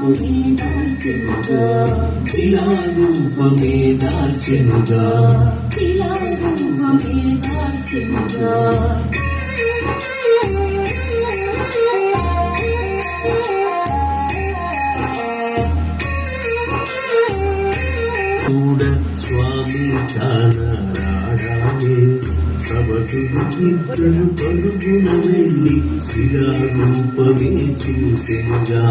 రూపమే దాల్చెనుగా శిలారూపమే దాల్చెనుగా శిలా రూపమే దాల్చెనుగా చూడ స్వామి కానరాడాలే సబతులు ఇద్దరు పరుగున వెళ్ళి శిలారూపమే చూసెనుగా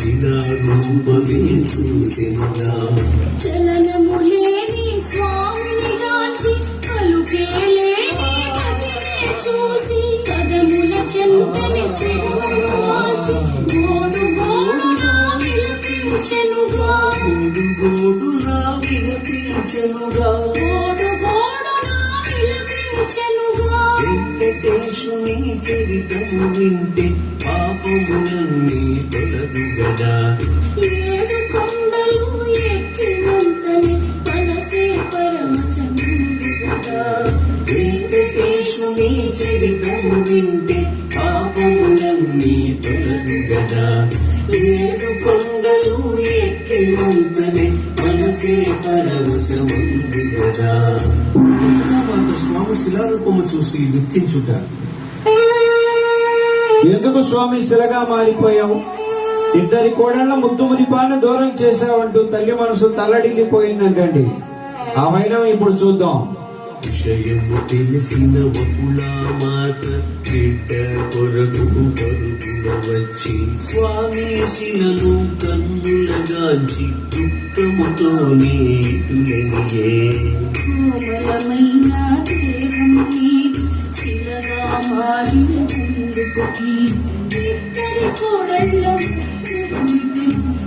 శిలారూపమే చూసెనుగా చలనము లేని స్వామిని గాంచి పలుకే లేని మదినే చూసి పదముల చెంతని శిరమును వాల్చి గోడు గోడునా విలపించెనుగా గోడు గోడునా వినిపించెనుగా గోడు వెంకటేశుని చరితము వింటే పాపములన్నీ తొలగు గదా ఏడు కొండలు ఎక్కినంతని మనసే పరమశముగా వెంకటేశుని చరితము వింటే పాపములన్నీ తొలగు గదా ఏడు కొండలు ఎక్కినంతనే మనసే పరవశమందు గదా శిలారూపము చూసి దుఃఖించుట. ఎందుకు స్వామి శిలగా మారిపోయావు? ఇద్దరి కోడళ్ళ ముద్దు మురిపాన్ని దూరం చేశావంటూ తల్లి మనసు తల్లడిల్లిపోయిందంటండి. ఆ వైనం ఇప్పుడు చూద్దాం. విషయము తెలిసిన వకులా మాత బిడ్డ కొరకు పరుగున వచ్చి స్వామి శిలను కన్నులగాంచి దుఃఖముతోనే ఇటులనియే శిలగా ఇద్దరి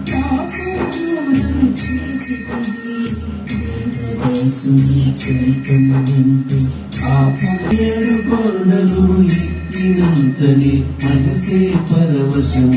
పాపం దూరం చేసి పాపం ఏడు కొండలు ఎక్కినంతనే మనసే పరవశం